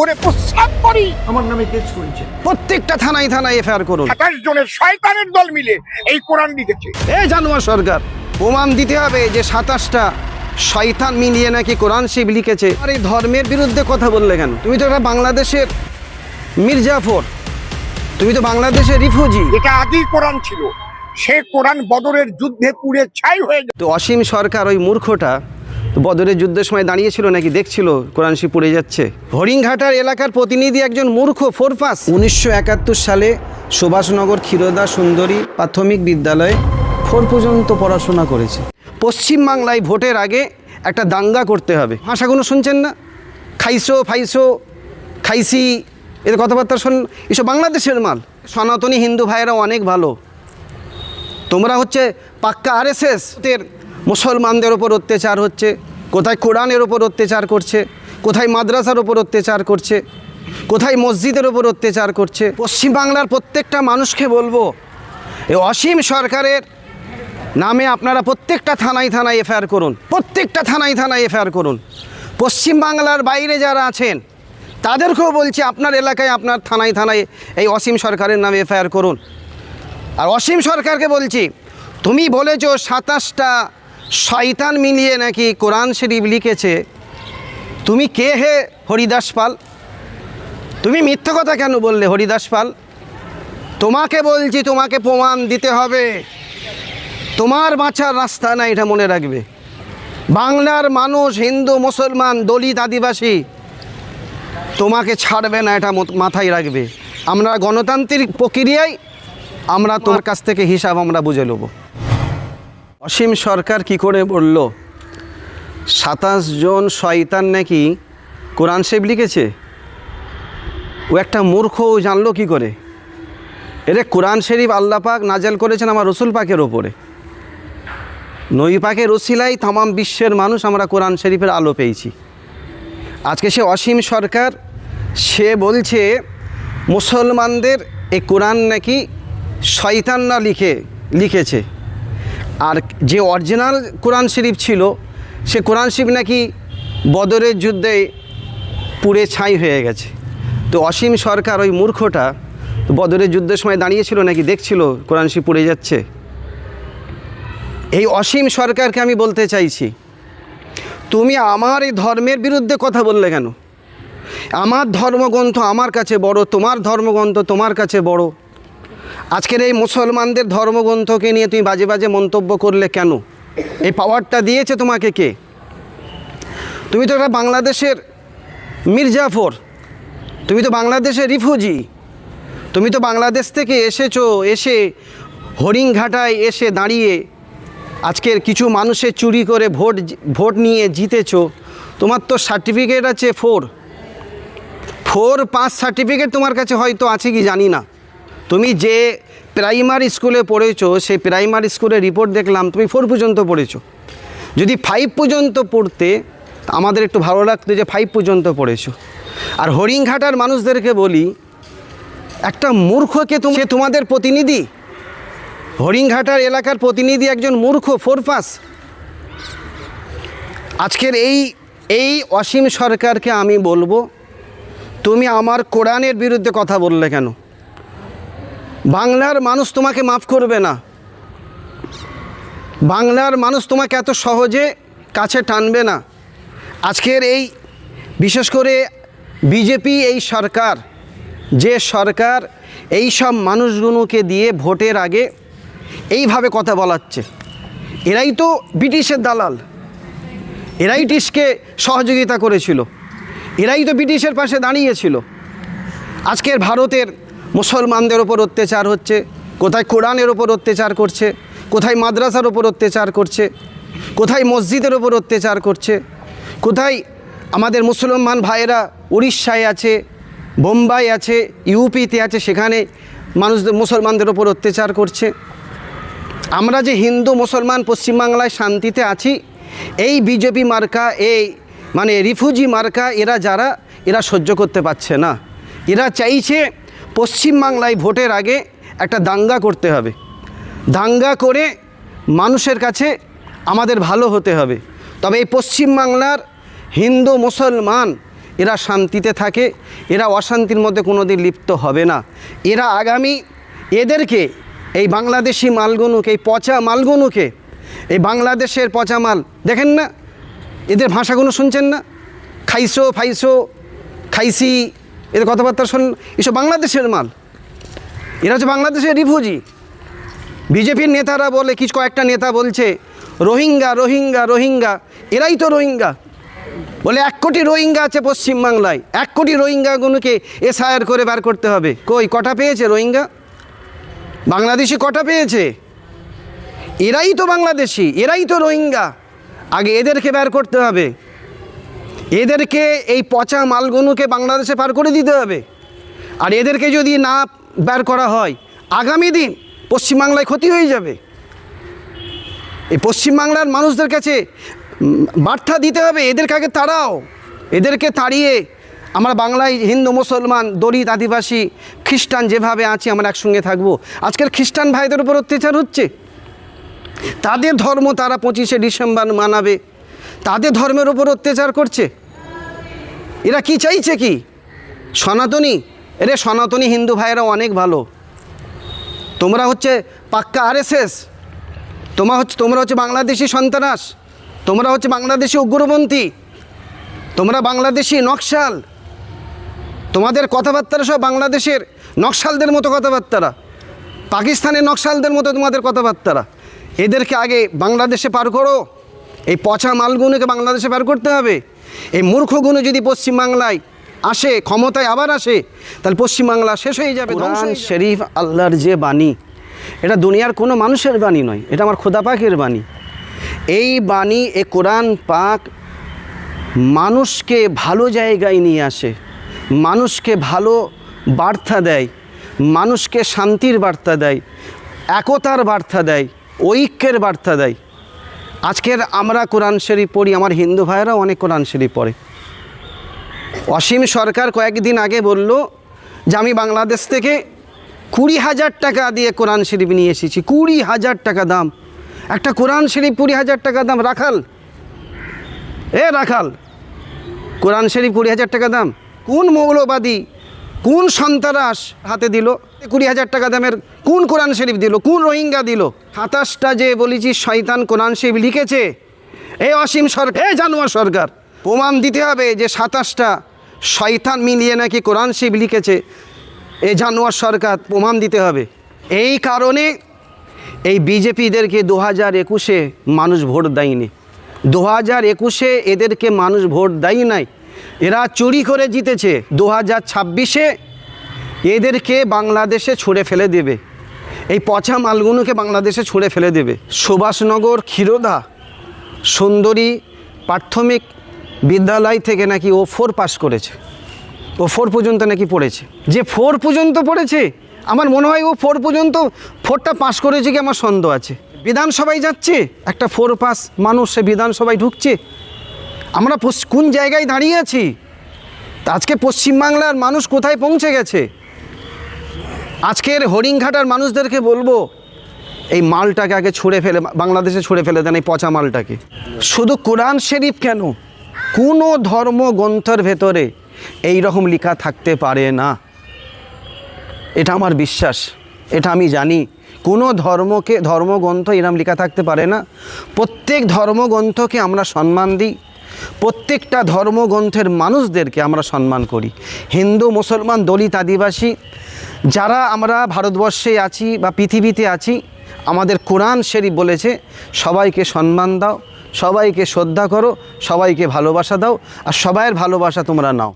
করে প্রস্রাব করি। আমার নামে কেস করেছে। প্রত্যেকটা থানায় থানায় এফআইআর করুন। সাতাশ জনের শয়তানের দল মিলে এই কোরআন লিখেছে। এ জানোয়ার সরকার প্রমাণ দিতে হবে যে সাতাশটা শয়তান মিলিয়ে নাকি কোরআন শিব লিখেছে। আর এই ধর্মের বিরুদ্ধে কথা বললে কেন? তুমি তো একটা বাংলাদেশের মির্জাফর তুমি তো বাংলাদেশের রিফিউজি। এটা আদি কোরআন ছিল। সে কোরআন বদরের যুদ্ধে পুড়ে ছাই হয়ে যায় তো অসীম সরকার ওই মূর্খটা বদরের যুদ্ধের সময় দাঁড়িয়েছিল নাকি? দেখছিল কোরআন শিব পড়ে যাচ্ছে। হরিংঘাটার এলাকার প্রতিনিধি একজন মূর্খ ফোরপাস। উনিশশো সালে সুভাষনগর ক্ষীরদা সুন্দরী প্রাথমিক বিদ্যালয়ে ফোর পর্যন্ত পড়াশোনা করেছে। পশ্চিমবাংলায় ভোটের আগে একটা দাঙ্গা করতে হবে। ভাষাগুলো শুনছেন না? খাইসো ফাইসো খাইসি এদের কথাবার্তা শোন এসব বাংলাদেশের মাল। সনাতনী হিন্দু ভাইয়েরা অনেক ভালো। তোমরা হচ্ছে পাক্কা আরএসএস এর মুসলমানদের ওপর অত্যাচার হচ্ছে, কোথায় কোরআনের ওপর অত্যাচার করছে, কোথায় মাদ্রাসার ওপর অত্যাচার করছে, কোথায় মসজিদের ওপর অত্যাচার করছে। পশ্চিমবাংলার প্রত্যেকটা মানুষকে বলব, এই অসীম সরকারের নামে আপনারা প্রত্যেকটা থানায় থানায় এফআইআর করুন, প্রত্যেকটা থানায় থানায় এফআইআর করুন। পশ্চিমবাংলার বাইরে যারা আছেন, তাদেরকেও বলছি আপনার এলাকায়, আপনার থানায় থানায় এই অসীম সরকারের নামে এফআইআর করুন। আর অসীম সরকারকে বলছি, তুমি বলেছ সাতাশটা শয়তান মিলিয়ে নাকি কোরআন শরীফ লিখেছে? তুমি কে হে হরিদাস পাল? তুমি মিথ্যে কথা কেন বললে হরিদাস পাল? তোমাকে বলছি, তোমাকে প্রমাণ দিতে হবে। তোমার বাঁচার রাস্তা না, এটা মনে রাখবে। বাংলার মানুষ, হিন্দু, মুসলমান, দলিত, আদিবাসী, তোমাকে ছাড়বে না, এটা মাথায় রাখবে। আমরা গণতান্ত্রিক প্রক্রিয়ায় আমরা তোমার কাছ থেকে হিসাব আমরা বুঝে নেব। অসীম সরকার কি করে বলল? সাতাশ জন শয়তান নাকি কোরআন শরীফ লিখেছে? ও একটা মূর্খ, ও জানলো কি করে? এরে কোরআন শরীফ আল্লাহ পাক নাজেল করেছেন আমার রসুল পাকের ওপরে। নই পাকের রসিলাই তামাম বিশ্বের মানুষ আমরা কোরআন শরীফের আলো পেয়েছি। আজকে সে অসীম সরকার, সে বলছে, মুসলমানদের এই কোরআন নাকি শয়তানরা লিখে, লিখেছে। আর যে অরিজিনাল কোরআন শরীফ ছিল, সে কোরআন শরীফ নাকি বদরের যুদ্ধে পুড়ে ছাই হয়ে গেছে। তো অসীম সরকার ওই মূর্খটা বদরের যুদ্ধের সময় দাঁড়িয়েছিল নাকি দেখছিল কোরআন শরীফ পুড়ে যাচ্ছে? এই অসীম সরকারকে আমি বলতে চাইছি, তুমি আমার এই ধর্মের বিরুদ্ধে কথা বললে কেন? আমার ধর্মগ্রন্থ আমার কাছে বড়, তোমার ধর্মগ্রন্থ তোমার কাছে বড়। আজকের এই মুসলমানদের ধর্মগ্রন্থকে নিয়ে তুমি বাজে বাজে মন্তব্য করলে কেন? এই পাওয়ারটা দিয়েছে তোমাকে কে? তুমি তো একটা বাংলাদেশের মির্জাফর, তুমি তো বাংলাদেশের রিফিউজি তুমি তো বাংলাদেশ থেকে এসেছ, এসে হরিণঘাটায় এসে দাঁড়িয়ে আজকের কিছু মানুষের চুরি করে ভোট ভোট নিয়ে জিতেছো। তোমার তো সার্টিফিকেট আছে ফোর ফোর পাস সার্টিফিকেট তোমার কাছে হয়তো আছে কি জানি না। তুমি যে প্রাইমারি স্কুলে পড়েছো, সেই প্রাইমারি স্কুলের রিপোর্ট দেখলাম, তুমি ফোর পর্যন্ত পড়েছো। যদি ফাইভ পর্যন্ত পড়তে, আমাদের একটু ভালো লাগতো যে ফাইভ পর্যন্ত পড়েছো। আর হরিণঘাটার মানুষদেরকে বলি, একটা মূর্খকে তুমি তোমাদের প্রতিনিধি। হরিণঘাটার এলাকার প্রতিনিধি একজন মূর্খ ফোরপাস আজকের এই এই অসীম সরকারকে আমি বলব, তুমি আমার কোরআনের বিরুদ্ধে কথা বললে কেন? বাংলার মানুষ তোমাকে মাফ করবে না। বাংলার মানুষ তোমাকে এত সহজে কাছে টানবে না। আজকের এই, বিশেষ করে বিজেপি এই সরকার, যে সরকার এই সব মানুষগুলোকে দিয়ে ভোটের আগে এইভাবে কথা বলাচ্ছে। এরাই তো ব্রিটিশের দালাল। এরাই ব্রিটিশকে সহযোগিতা করেছিল। এরাই তো ব্রিটিশের পাশে দাঁড়িয়েছিল। আজকের ভারতের মুসলমানদের ওপর অত্যাচার হচ্ছে, কোথায় কোরআনের ওপর অত্যাচার করছে, কোথায় মাদ্রাসার ওপর অত্যাচার করছে, কোথায় মসজিদের ওপর অত্যাচার করছে, কোথায় আমাদের মুসলমান ভাইয়েরা উড়িষ্যায় আছে, বোম্বাই আছে, ইউপিতে আছে, সেখানে মানুষদের, মুসলমানদের ওপর অত্যাচার করছে। আমরা যে হিন্দু, মুসলমান, পশ্চিমবাংলায় শান্তিতে আছি, এই বিজেপি মার্কা, এই মানে রিফিউজি মার্কা, এরা যারা, এরা সহ্য করতে পারছে না। এরা চাইছে পশ্চিমবাংলায় ভোটের আগে একটা দাঙ্গা করতে হবে। দাঙ্গা করে মানুষের কাছে আমাদের ভালো হতে হবে। তবে এই পশ্চিমবাংলার হিন্দু, মুসলমান এরা শান্তিতে থাকে, এরা অশান্তির মধ্যে কোনো দিন লিপ্ত হবে না। এরা আগামী এদেরকে, এই বাংলাদেশি মালগুনুকে, এই পচা মালগুনুকে, এই বাংলাদেশের পচা মাল, দেখেন না? এদের ভাষাগুলো শুনছেন না? খাইসো, ফাইসো, খাইসি এদের কথাবার্তা শুন এসব বাংলাদেশের মাল। এরা হচ্ছে বাংলাদেশের রিফিউজি। বিজেপির নেতারা বলে, কিছু কয়েকটা নেতা বলছে, রোহিঙ্গা রোহিঙ্গা রোহিঙ্গা, এরাই তো রোহিঙ্গা। বলে, এক কোটি রোহিঙ্গা আছে পশ্চিমবাংলায়। এক কোটি রোহিঙ্গাগুলোকে এসআইআর করে বার করতে হবে। কই, কটা পেয়েছে রোহিঙ্গা? বাংলাদেশি কটা পেয়েছে? এরাই তো বাংলাদেশি, এরাই তো রোহিঙ্গা। আগে এদেরকে বের করতে হবে। এদেরকে এই পচা মালগুলোকে বাংলাদেশে পার করে দিতে হবে। আর এদেরকে যদি না বের করা হয়, আগামী দিন পশ্চিমবাংলায় ক্ষতি হয়ে যাবে। এই পশ্চিমবাংলার মানুষদের কাছে বার্তা দিতে হবে, এদেরকে আগে তাড়াও। এদেরকে তাড়িয়ে আমরা বাংলায় হিন্দু, মুসলমান, দলিত, আদিবাসী, খ্রিস্টান যেভাবে আছি, আমরা একসঙ্গে থাকব। আজকের খ্রিস্টান ভাইদের উপর অত্যাচার হচ্ছে। তাদের ধর্ম তারা পঁচিশে ডিসেম্বর মানাবে। তাদের ধর্মের উপর অত্যাচার করছে। এরা কি চাইছে কি? সনাতনী? এরে সনাতনী হিন্দু ভাইয়েরা অনেক ভালো। তোমরা হচ্ছে পাক্কা আরএসএস। তোমার হচ্ছে, তোমরা হচ্ছে বাংলাদেশি সন্ত্রাস তোমরা হচ্ছে বাংলাদেশি উগ্রপন্থী। তোমরা বাংলাদেশি নকশাল। তোমাদের কথাবার্তারা সব বাংলাদেশের নকশালদের মতো কথাবার্তারা। পাকিস্তানের নকশালদের মতো তোমাদের কথাবার্তারা। এদেরকে আগে বাংলাদেশে পার করো। এই পচা মালগুলোকে বাংলাদেশে পার করতে হবে। এই মূর্খগুলো যদি পশ্চিমবাংলায় আসে ক্ষমতায় আবার আসে তাহলে পশ্চিমবাংলা শেষ হয়ে যাবে কোরআন শরীফ আল্লাহর যে বাণী এটা দুনিয়ার কোনো মানুষের বাণী নয় এটা আমার খোদা পাকের বাণী। এই বাণী এ কোরআন পাক মানুষকে ভালো জায়গায় নিয়ে আসে মানুষকে ভালো বার্তা দেয় মানুষকে শান্তির বার্তা দেয় একতার বার্তা দেয় ঐক্যের বার্তা দেয়। আজকের আমরা কোরআন শরীফ পড়ি, আমার হিন্দু ভাইয়েরা অনেক কোরআন শরীফ পড়ে। অসীম সরকার কয়েকদিন আগে বলল যে, আমি বাংলাদেশ থেকে কুড়ি হাজার টাকা দিয়ে কোরআন শরীফ নিয়ে এসেছি, কুড়ি হাজার টাকা দাম। একটা কোরআন শরীফ কুড়ি হাজার টাকা দাম, রাখাল। এ, রাখাল, কোরআন শরীফ কুড়ি হাজার টাকা দাম। কোন মৌলবাদী কোন সন্ত্রাস হাতে দিল? কুড়ি হাজার টাকা দামের কোন কোরআন শরীফ দিল? কোন রোহিঙ্গা দিল? সাতাশটা যে বলেছি, শয়তান কোরআন শরীফ লিখেছে। এই অসীম সরকার, এ জানোয়ার সরকার, প্রমাণ দিতে হবে যে সাতাশটা শয়তান মিলিয়ে নাকি কোরআন শরীফ লিখেছে। এ জানোয়ার সরকার, প্রমাণ দিতে হবে। এই কারণে এই বিজেপিদেরকে দু হাজার একুশে মানুষ ভোট দেয়নি। দু হাজার একুশে এদেরকে মানুষ ভোট দেয় নাই। এরা চুরি করে জিতেছে। দু হাজার ছাব্বিশে এদেরকে বাংলাদেশে ছুঁড়ে ফেলে দেবে। এই পচা মালগুলোকে বাংলাদেশে ছুঁড়ে ফেলে দেবে। সুভাষনগর ক্ষীরোদা সুন্দরী প্রাথমিক বিদ্যালয় থেকে নাকি ও ফোর পাস করেছে। ও ফোর পর্যন্ত নাকি পড়েছে। যে ফোর পর্যন্ত পড়েছে, আমার মনে হয় ও ফোর পর্যন্ত ফোরটা পাস করেছে কি আমার সন্দেহ আছে। বিধানসভায় যাচ্ছে, একটা ফোর পাস মানুষ সে বিধানসভায় ঢুকছে। আমরা কোন জায়গায় দাঁড়িয়ে আছি? আজকে পশ্চিমবাংলার মানুষ কোথায় পৌঁছে গেছে? আজকের হরিংঘাটার মানুষদেরকে বলব, এই মালটাকে আগে ছুঁড়ে ফেলে, বাংলাদেশে ছুঁড়ে ফেলে দেন এই পচা মালটাকে। শুধু কোরআন শরীফ কেন? কোনো ধর্মগ্রন্থের ভেতরে এই রকম লেখা থাকতে পারে না? এটা আমার বিশ্বাস। এটা আমি জানি। কোনো ধর্মকে, ধর্মগ্রন্থ এরম লেখা থাকতে পারে না। প্রত্যেক ধর্মগ্রন্থকে আমরা সম্মান দিই। প্রত্যেকটা ধর্মগ্রন্থের মানুষদেরকে আমরা সম্মান করি। হিন্দু, মুসলমান, দলিত, আদিবাসী, যারা আমরা ভারতবর্ষে আছি বা পৃথিবীতে আছি, আমাদের কোরআন শরীফ বলেছে, সবাইকে সম্মান দাও, সবাইকে শ্রদ্ধা করো, সবাইকে ভালোবাসা দাও, আর সবাইয়ের ভালোবাসা তোমরা নাও।